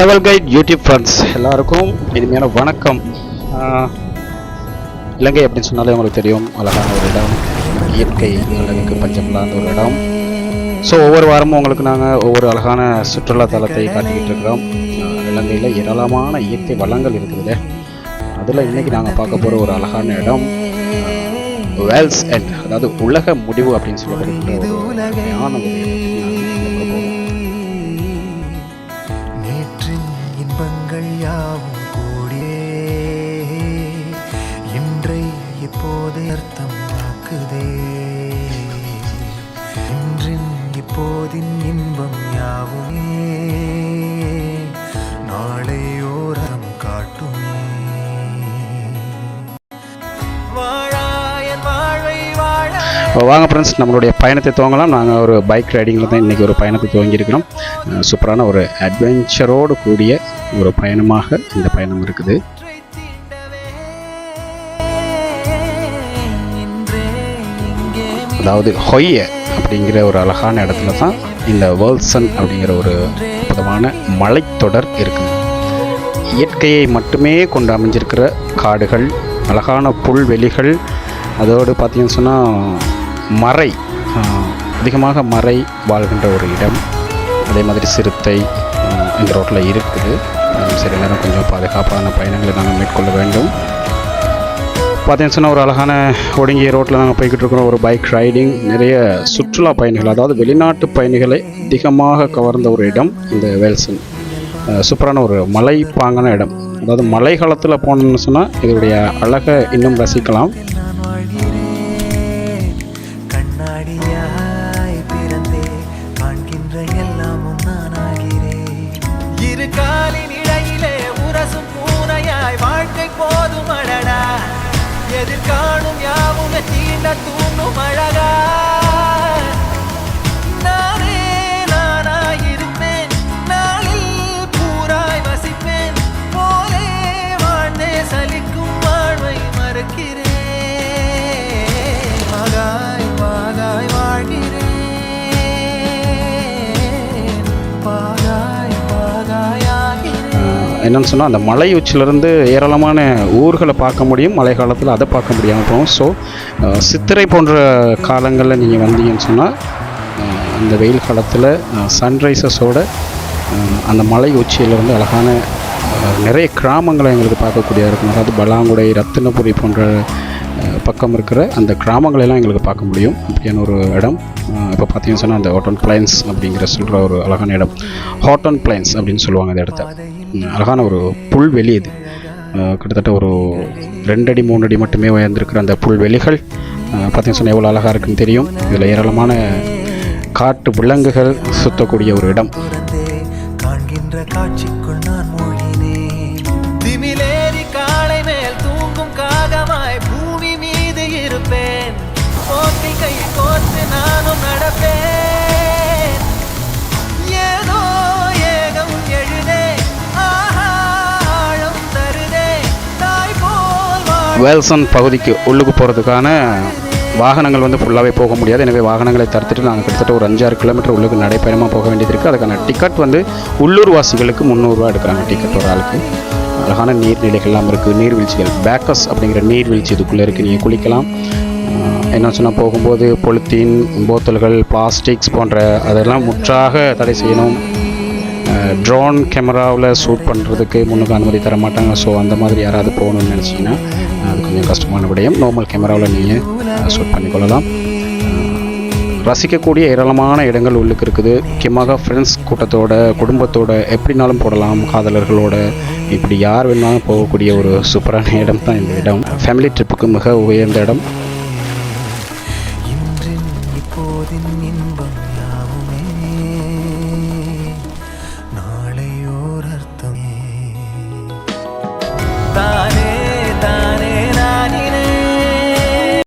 Travel guide YouTube friends எல்லாருக்கும் இனிமையான வணக்கம். இலங்கை அப்படின்னு சொன்னாலே உங்களுக்கு தெரியும் அழகான ஒரு இடம் இயற்கை அழகுக்கு பஞ்சமில்லாத ஒரு இடம். ஸோ ஒவ்வொரு வாரமும் உங்களுக்கு நாங்கள் ஒவ்வொரு அழகான சுற்றுலா தலத்தை காட்டிக்கிட்டு இருக்கிறோம். இலங்கையில் ஏராளமான இயற்கை வளங்கள் இருக்குது. அதில் இன்றைக்கி நாங்கள் பார்க்க போகிற ஒரு அழகான இடம் வேல்ஸ் எண்ட் அதாவது உலக முடிவு அப்படின்னு சொல்லப்படுகிற ஒரு நாட்கள் யாவும் கூடியே இன்றை இப்போதே அர்த்தம் ஆக்குதே. இன்றின் இப்போதின் இன்பம் யாவுமே. வாங்க ஃப்ரெண்ட்ஸ் நம்மளுடைய பயணத்தை துவங்கலாம். நாங்கள் ஒரு பைக் ரைடிங்கில் தான் இன்றைக்கி ஒரு பயணத்தை துவங்கியிருக்கிறோம். சூப்பரான ஒரு அட்வென்ச்சரோடு கூடிய ஒரு பயணமாக இந்த பயணம் இருக்குது. அதாவது ஹொய்ய அப்படிங்கிற ஒரு அழகான இடத்துல தான் இந்த வேர்ல்சன் அப்படிங்கிற ஒரு அற்புதமான மலைத்தொடர் இருக்குது. இயற்கையை மட்டுமே கொண்டு அமைஞ்சிருக்கிற காடுகள் அழகான புல்வெளிகள் அதோடு பார்த்தீங்கன்னு சொன்னால் மறை. அதிகமாக மறை வாழ்கின்ற ஒரு இடம். அதே மாதிரி சிறுத்தை இந்த ரோட்டில் இருக்குது. சில நேரம் கொஞ்சம் பாதுகாப்பான பயணங்களை நாங்கள் மேற்கொள்ள வேண்டும். பார்த்தீங்கன்னு சொன்னால் ஒரு அழகான ஒடுங்கிய ரோட்டில் நாங்கள் போய்கிட்டு இருக்கிறோம். ஒரு பைக் ரைடிங் நிறைய சுற்றுலா பயணிகள் அதாவது வெளிநாட்டு பயணிகளை அதிகமாக கவர்ந்த ஒரு இடம் இந்த வேல்சன். சூப்பரான ஒரு மலை பாங்கான இடம். அதாவது மழை காலத்தில் போனோம்னு சொன்னால் இதனுடைய அழகை இன்னும் ரசிக்கலாம். அடியாய் பிறந்தே காண்கின்ற எல்லாம் நான் இரு காலின் இடையிலே உரசும் பூனையாய் வாழ்க்கை போதும் அடடா எதிர்காணும் யாவுமே தீண்ட என்னென்னு சொன்னால் அந்த மலை உச்சிலிருந்து ஏராளமான ஊர்களை பார்க்க முடியும். மழை காலத்தில் அதை பார்க்க முடியாமல் போகும். ஸோ சித்திரை போன்ற காலங்களில் நீங்கள் வந்தீங்கன்னு சொன்னால் அந்த வெயில் காலத்தில் சன்ரைசஸோட அந்த மலை உச்சியிலிருந்து அழகான நிறைய கிராமங்களை எங்களுக்கு பார்க்கக்கூடியதாக இருக்கும். அதாவது பலாங்குடை ரத்தினபுரி போன்ற பக்கம் இருக்கிற அந்த கிராமங்களை எல்லாம் எங்களுக்கு பார்க்க முடியும். அப்படியான ஒரு இடம். இப்போ பார்த்தீங்கன்னு சொன்னால் அந்த ஹாட்டன் பிளைன்ஸ் அப்படிங்கிற சொல்கிற ஒரு அழகான இடம். ஹாட்டன் பிளைன்ஸ் அப்படின்னு சொல்லுவாங்க அந்த இடத்த. அழகான ஒரு புல்வெளி இது. கிட்டத்தட்ட ஒரு ரெண்டடி மூணு அடி மட்டுமே உயர்ந்திருக்கிற அந்த புல்வெளிகள். பார்த்தீங்கன்னு சொன்னால் எவ்வளோ அழகாக இருக்குன்னு தெரியும். இதில் ஏராளமான காட்டு விலங்குகள் சுத்தக்கூடிய ஒரு இடம். காண்கின்ற காட்சி. கோர்த்து நானும் நடப்பேன். ஏதோ ஏகம் எழுதே ஆழம் தருதே. தாய் போல் வேல்சன் பகுதிக்கு உள்ளுக்கு போகிறதுக்கான வாகனங்கள் வந்து ஃபுல்லாகவே போக முடியாது. எனவே வாகனங்களை தடுத்துட்டு நாங்கள் கிட்டத்தட்ட ஒரு அஞ்சாறு கிலோமீட்டர் உள்ளுக்கு நடைப்பயணமாக போக வேண்டியது இருக்குது அதுக்கான டிக்கெட் வந்து உள்ளூர் வாசிகளுக்கு முந்நூறுரூவா எடுக்கிறாங்க டிக்கெட் ஒரு ஆளுக்கு. அழகான நீர்நிலைகள்லாம் இருக்குது நீர்வீழ்ச்சிகள் பேக்கஸ் அப்படிங்கிற நீர்வீழ்ச்சி இதுக்குள்ளே இருக்குது நீங்கள் குளிக்கலாம். என்ன சொன்னால் போகும்போது பொலித்தீன் போத்தல்கள் பிளாஸ்டிக்ஸ் போன்ற அதெல்லாம் முற்றாக தடை செய்யணும். ட்ரோன் கேமராவில் ஷூட் பண்ணுறதுக்கு முன்னுக்கு அனுமதி தர மாட்டாங்க ஸோ அந்த மாதிரி யாராவது போகணும்னு நினச்சிங்கன்னா அது கொஞ்சம் கஷ்டமான விடயம். நார்மல் கேமராவில் நீங்கள் ஷூட் பண்ணிக்கொள்ளலாம். ரசிக்கக்கூடிய ஏராளமான இடங்கள் உள்ளுக்கு இருக்குது. முக்கியமாக ஃப்ரெண்ட்ஸ் கூட்டத்தோட குடும்பத்தோட எப்படினாலும் போடலாம். காதலர்களோட இப்படி யார் வேணாலும் போகக்கூடிய ஒரு சூப்பரான இடம் தான் இந்த இடம். ஃபேமிலி ட்ரிப்புக்கு மிக உயர்ந்த இடம். Kaderinin